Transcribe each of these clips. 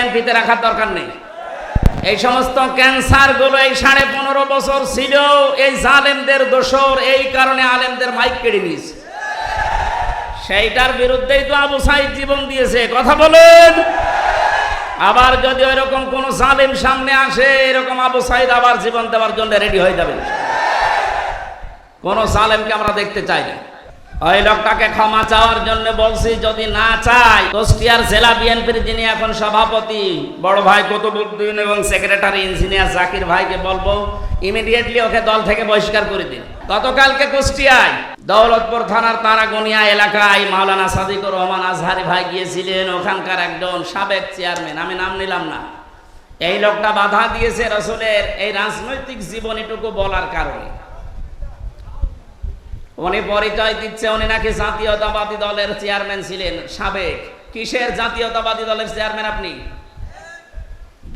বিএনপিতে রাখার দরকার নেই। এই সমস্ত ক্যান্সারগুলো এই সাড়ে পনেরো বছর ছিল, এই জালেমদের দোষর, এই কারণে আলেমদের মাইক কেড়ে নিয়েছে। সেইটার বিরুদ্ধেই তো আবু সাইদ জীবন দিয়েছে, কথা বলেন। আবার যদি এরকম কোন জালেম সামনে আসে, এরকম আবু সাইদ আবার জীবন দেওয়ার জন্য রেডি হয়ে যাবে। কোন জালেমকে আমরা দেখতে চাই না। ওই লোকটাকে ক্ষমা চাওয়ার জন্য বলছি, যদি না চাই কুষ্টিয়ার জেলা বিএনপির যিনি এখন সভাপতি, বড় ভাই কুতুবুদ্দিন এবং সেক্রেটারি ইঞ্জিনিয়ার জাকির ভাইকে বলব ইমিডিয়েটলি ওকে দল থেকে বহিষ্কার করে দিন। গতকালকে কুষ্টিয়ায় দৌলতপুর থানার তারাগনিয়া এলাকায় মাওলানা সাদিকুর রহমান আজহারি ভাই গিয়েছিলেন, ওখানকার একজন সাবেক চেয়ারম্যান। আমি নাম নিলাম না। এই লোকটা বাধা দিয়েছে রসুলের এই রাজনৈতিক জীবনীটুকু বলার কারণে। উনি পরিচয় দিচ্ছে, উনি নাকি জাতীয়তাবাদী দলের চেয়ারম্যান ছিলেন। সাবেক। কিসের জাতীয়তাবাদী দলের চেয়ারম্যান আপনি?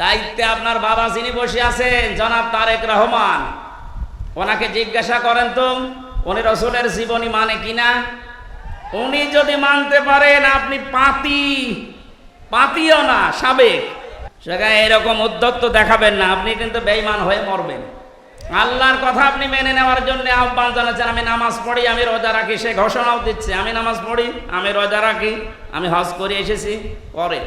দায়িত্বে আপনার বাবা যিনি বসে আছেন, জনাব তারেক রহমান। ওনাকে জিজ্ঞাসা করেন তো, উনি রসুলের জীবনী মানে কিনা? উনি যদি মানতে পারেন, আপনি পাতি পাতিও না, সাবেক। সেখানে এরকম উদ্যত্ত দেখাবেন না, আপনি কিন্তু বেইমান হয়ে মরবেন। আল্লাহর কথা আপনি মেনে নেওয়ার জন্য আহ্বান জানাচ্ছেন, আমি নামাজ পড়ি, আমি রোজা রাখি, সে ঘোষণাও দিচ্ছে, আমি নামাজ পড়ি, আমি রোজা রাখি, আমি হজ করে এসেছি, পরে।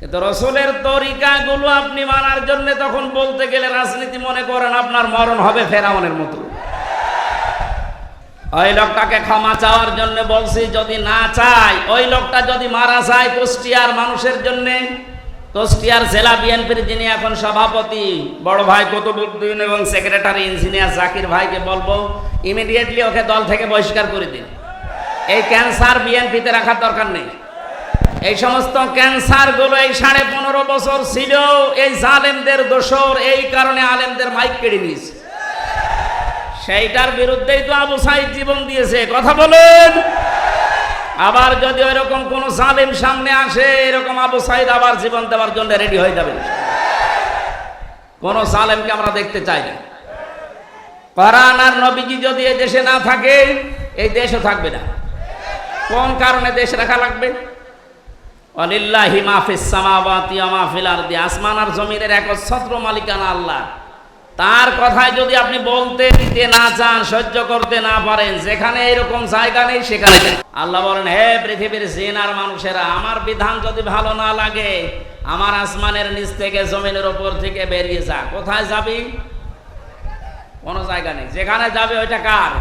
কিন্তু রসুলের তরিকাগুলো আপনি মানার জন্য তখন বলতে গেলে রাজনীতি মনে করেন আপনার মরণ হবে ফেরাউনের মতো। ওই লোকটাকে ক্ষমা চাওয়ার জন্য বলছি, যদি না চাই ওই লোকটা যদি মারা যায় কুষ্টিয়ার মানুষের জন্য কুষ্টিয়ার জেলা বিএনপির যিনি এখন সভাপতি, বড় ভাই কুতুবুদ্দিন এবং সেক্রেটারি ইঞ্জিনিয়ার জাকির ভাইকে বলব ইমিডিয়েটলি ওকে দল থেকে বহিষ্কার করে দিন। এই ক্যান্সার বিএনপিতে রাখার দরকার নেই। এই সমস্ত ক্যান্সারগুলো এই সাড়ে পনেরো বছর ছিল, এই জালেমদের দোষর, এই কারণে আলেমদের মাইক কেড়ে নিয়েছে। সেইটার বিরুদ্ধেই তো আবু সাইদ জীবন দিয়েছে। কথা বলেন! আবার যদি ওইরকম কোন জালেম সামনে আসে, এরকম আবু সাইদ আবার জীবন দেওয়ার জন্য রেডি হয়ে যাবে। কোন জালেমকে আমরা দেখতে চাই না। কোরআন আর নবীজি যদি এই দেশে না থাকে, এই দেশও থাকবে না। কোন কারণে দেশ রাখা লাগবে? অলিল্লাহি মাহফিস সামাওয়াতি ওয়া মাহফিল আরদি। আসমান আর জমিনের একচ্ছত্র মালিকানা আল্লাহ। তার কথায় যদি আপনি বলতে, দিতে না চান, সহ্য করতে না পারেন, যেখানে এরকম জায়গা নেই, সেখানে আল্লাহ বলেন, হে পৃথিবীর জিন মানুষেরা, আমার বিধান যদি ভালো না লাগে, আমার আসমানের নিচ থেকে জমিনের ওপর থেকে বেরিয়ে যা। কোথায় যাবি? কোনো জায়গা নেই। যেখানে যাবে, ওইটা কার?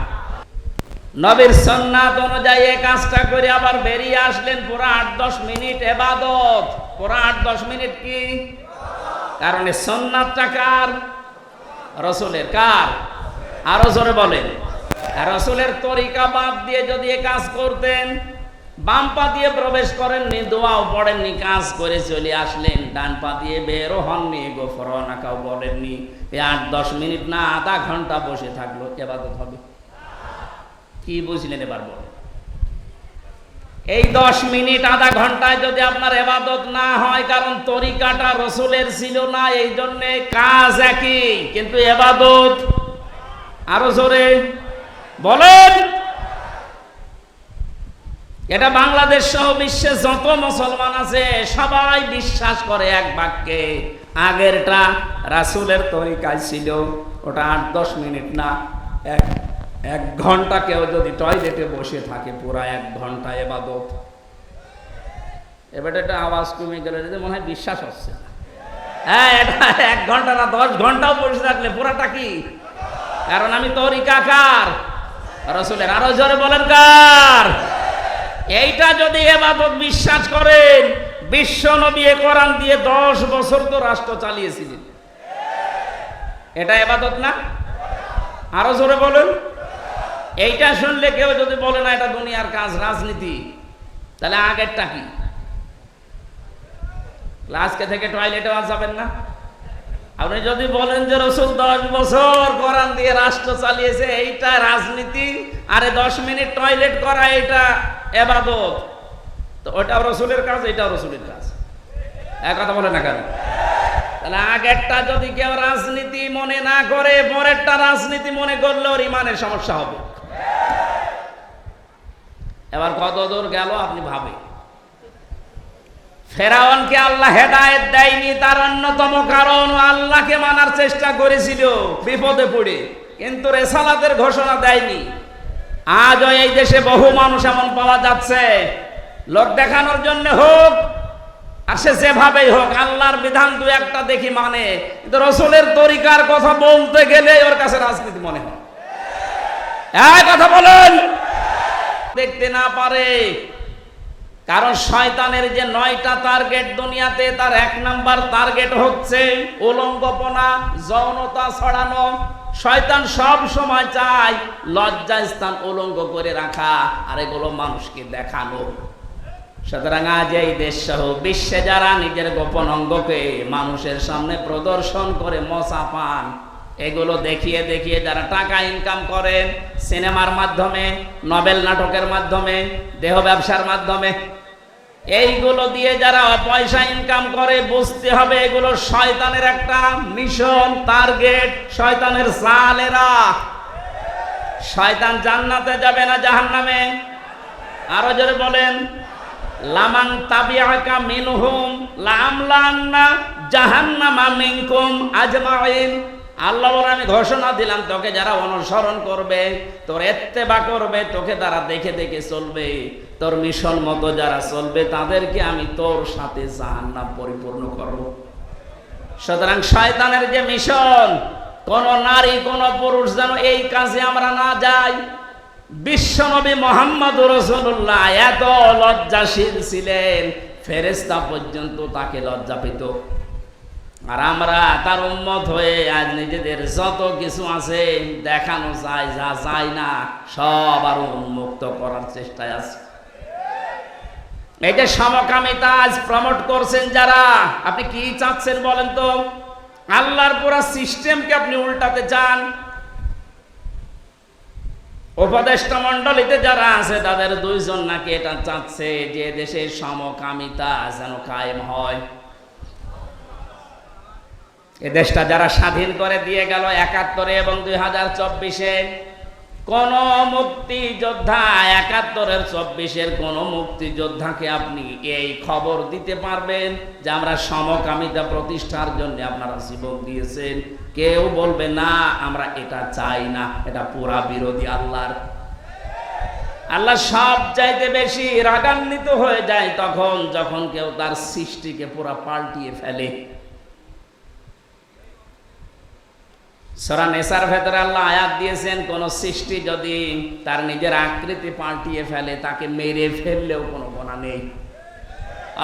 নবীর সন্ন্যাত অনুযায়ী এই কাজটা করে আবার বেরিয়ে আসলেন পুরো আট দশ মিনিট এবাদত। পুরো আট দশ মিনিট কি? কারণ সন্ন্যাতটা কার? রসুলের কার? আরও জোরে বলেন। রসুলের তরিকা বাদ দিয়ে যদি এ কাজ করতেন, বাম পা দিয়ে প্রবেশ করেননি, দোয়াও পড়েননি, কাজ করে চলে আসলেন। ডান পা দিয়ে বেরো হননি গোফরনাকাও বলেননি। এই আট দশ মিনিট না, আধা ঘণ্টা বসে থাকল, এবাদত হবে। কি বুঝলেন এবার বলেন? এই দশ মিনিট, আধা ঘন্টায় যদি আপনার এবাদত না হয়, কারণ তরিকাটা রসুলের ছিল না, এই জন্যে কাজ একই। কিন্তু এবাদত আরও জোরে। বলেন, এটা বাংলাদেশ সহ বিশ্বে যত মুসলমান আছে, সবাই বিশ্বাস করে এক বাক্যে, আগেরটা রাসুলের তরিকায় ছিল, ওটা আট, দশ মিনিট না, এক। এক ঘণ্টা কেউ যদি টয়লেটে বসে থাকে, পুরা এক ঘণ্টা এবাদত। এবার এটা আওয়াজ কমে গেলে যদি মনে হয় বিশ্বাস হচ্ছে না। হ্যাঁ এটা এক ঘণ্টা না, দশ ঘন্টাও বসে থাকলে পুরাটা কি? কারণ আমি তরিকা কার? রসুলের আরও জোরে বলেন কার? এইটা যদি এবাদত বিশ্বাস করেন, বিশ্ব নবী কোরআন দিয়ে দশ বছর তো রাষ্ট্র চালিয়েছিলেন। এটা এবাদত না? আরও জোরে বলেন। এইটা শুনলে কেউ যদি বলে না, এটা দুনিয়ার কাজ, রাজনীতি, তাহলে আগেরটা কি? আজকে থেকে টয়লেটে যাবেন না? আপনি যদি বলেন যে রসুল দশ বছর কোরআন দিয়ে রাষ্ট্র চালিয়েছে, এইটা রাজনীতি, আরে দশ মিনিট টয়লেট করা এটা এবাদত। তো ওটাও রসুলের কাজ, এটাও রসুলের কাজ। এক কথা বলে না কেন? তাহলে আগেরটা যদি কেউ রাজনীতি মনে না করে, পরেরটা রাজনীতি মনে করলে ওর ইমানের সমস্যা হবে। এবার কত দূর গেল আপনি ভাবে ফেরাউনকে আল্লাহ হেদায়েত দেয়নি, তার অন্যতম কারণ আল্লাহকে মানার চেষ্টা করেছিল, বিপদে পড়ে, কিন্তু রেসালাতের ঘোষণা দেয়নি। আজও এই দেশে বহু মানুষ এমন পাওয়া যাচ্ছে, লোক দেখানোর জন্য হোক, আর সে যেভাবেই হোক, আল্লাহর বিধান দু একটা দেখি মানে কিন্তু রসুলের তরিকার কথা বলতে গেলে ওর কাছে রাজনীতি মনে হয়। কথা বলেন! দেখতে না পারে। কারণ শয়তানের যে নয়টা টার্গেট দুনিয়াতে, তার এক নাম্বার টার্গেট হচ্ছে উলঙ্গপনা, যৌনতা ছড়ানো। শয়তান সব সময় চায় লজ্জা স্থান উলঙ্গ করে রাখা, আর এগুলো মানুষকে দেখানো। সুতরাং আজ এই দেশ সহ বিশ্বে যারা নিজের গোপন অঙ্গকে মানুষের সামনে প্রদর্শন করে মশা পান এগুলো দেখিয়ে দেখিয়ে যারা টাকা ইনকাম করেন সিনেমার মাধ্যমে নবেল নাটকের মাধ্যমে, দেহ ব্যবসার মাধ্যমে, এইগুলো দিয়ে যারা পয়সা ইনকাম করে, বুঝতে হবে এগুলো শয়তানের একটা মিশন টার্গেট শয়তানের সালেরা। শয়তান জান্নাতে যাবে না জাহান্নামে? আরও জোরে বলেন, লামান তাবিআকা মিনহুম লামলান্না জাহান্নামা মিনকুম আজমাইন। আল্লাহ বলে, আমি ঘোষণা দিলাম তোকে যারা অনুসরণ করবে, তোর এত্তেবা করবে, তোকে তারা দেখে দেখে চলবে। তোর মিশন মতো যারা চলবে, তাদেরকে আমি তোর সাথে জাহান্নাম পরিপূর্ণ করব। সুতরাং শয়তানের যে মিশন, কোন নারী, কোন পুরুষ যেন এই কাজে আমরা না যাই। বিশ্বনবী মোহাম্মদ রসুল্লাহ এত লজ্জাশীল ছিলেন ফেরেস্তা পর্যন্ত তাকে লজ্জা পেত আর আমরা তার উন্মত হয়ে আজ নিজেদের যত কিছু আছে দেখানো যায়, যা যায় না, সব আরও উন্মুক্ত করার চেষ্টায় আছে। যে সমকামিতা আজ প্রমোট করছেন যারা, আপনি কি চাচ্ছেন বলেন তো? আল্লাহর পুরা সিস্টেমকে আপনি উল্টাতে চান? উপদেষ্টা মন্ডলীতে যারা আছে, তাদের দুইজন নাকি এটা চাচ্ছে যে দেশের সমকামিতা যেন কায়েম হয়। এ দেশটা যারা স্বাধীন করে দিয়ে গেল একাত্তরে এবং দুই হাজার চব্বিশে, কোন মুক্তিযোদ্ধা একাত্তরের চব্বিশের কোন মুক্তিযোদ্ধাকে আপনি এই খবর দিতে পারবেন যে আমরা সমকামিতা প্রতিষ্ঠার জন্য আপনারা জীবন দিয়েছেন। কেউ বলবে, না, আমরা এটা চাই না, এটা পুরা বিরোধী আল্লাহর। আল্লাহ সব চাইতে বেশি রাগান্বিত হয়ে যায় তখন, যখন কেউ তার সৃষ্টিকে পুরা পাল্টিয়ে ফেলে। সরা নেশার ভেতরে আল্লাহ আয়াত দিয়েছেন, কোন সৃষ্টি যদি তার নিজের আকৃতি পাল্টিয়ে ফেলে, তাকে মেরে ফেললেও কোনো গোনা নেই।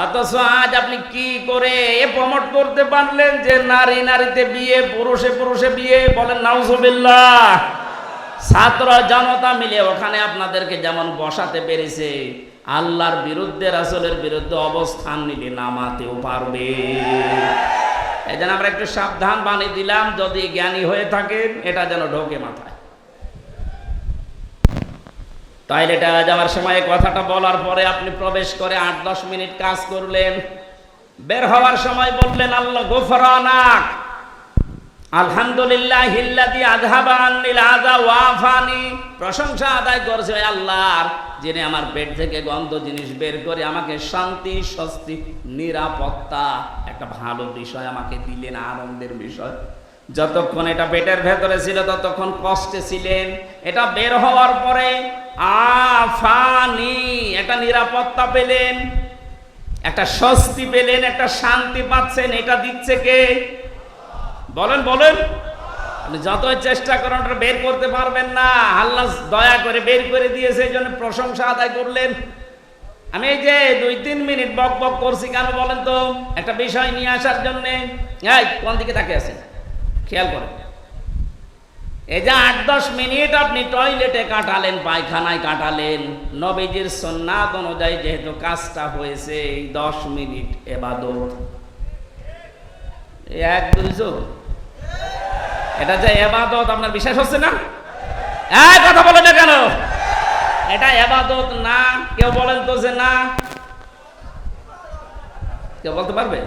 অথচ আজ আপনি কি করে এ প্রমোট করতে পারলেন যে নারী নারীতে বিয়ে, পুরুষে পুরুষে বিয়ে বলেন, নাউজুবিল্লাহ, ছাত্র জনতা মিলে ওখানে আপনাদেরকে যেমন বসাতে পেরেছে, আল্লাহর বিরুদ্ধে, রাসূলের বিরুদ্ধে অবস্থান নিলে নামাতেও পারবে। এই জন্য আমরা একটু সাবধান বানিয়ে দিলাম, যদি জ্ঞানী হয়ে থাকেন, এটা যেন ঢোকে মাথায়। তাইলে এটা যাওয়ার সময় কথাটা বলার পরে আপনি প্রবেশ করে আট দশ মিনিট কাজ করলেন। বের হওয়ার সময় বললেন, আল্লাহ গোফরানাক। আলহামদুলিল্লাহ হিল্লাদি আযহাবা আন্নিল ওয়াফানি। প্রশংসা আদায় করছে আল্লাহর, যিনি আমার পেট থেকে গন্ধ জিনিস বের করে আমাকে শান্তি, স্বস্তি, নিরাপত্তা, একটা ভালো বিষয় আমাকে দিলেন, আনন্দের বিষয়। যতক্ষণ এটা পেটের ভেতরে ছিল, ততক্ষণ কষ্টে ছিলেন। এটা বের হওয়ার পরে আফানি, একটা নিরাপত্তা পেলেন, একটা স্বস্তি পেলেন, একটা শান্তি পাচ্ছেন। এটা দিচ্ছে কে? বলেন বলেন। আপনি যতই চেষ্টা করেন, ওটা বের করতে পারবেন না। আল্লাহ দয়া করে বের করে দিয়েছে, এই জন্য প্রশংসা আদায় করলেন। আমি এই যে দুই, তিন মিনিট বক বক করছি কেন বলেন তো? একটা বিষয় নিয়ে আসার জন্যে। এই, কোন দিকে তাকে আছে খেয়াল করেন। এই যে আট, দশ মিনিট আপনি টয়লেটে কাটালেন, পায়খানায় কাটালেন, নবীজির সন্ন্যাত অনুযায়ী যেহেতু কাজটা হয়েছে, এই দশ মিনিট এবাদত। এক, দুই যোগ এটা যে এবাদত, আপনার বিশ্বাস হচ্ছে না? এক কথা বলে না কেন? এটা এবাদত না, কেউ বলেন তো যে না। কেউ বলতে পারবে?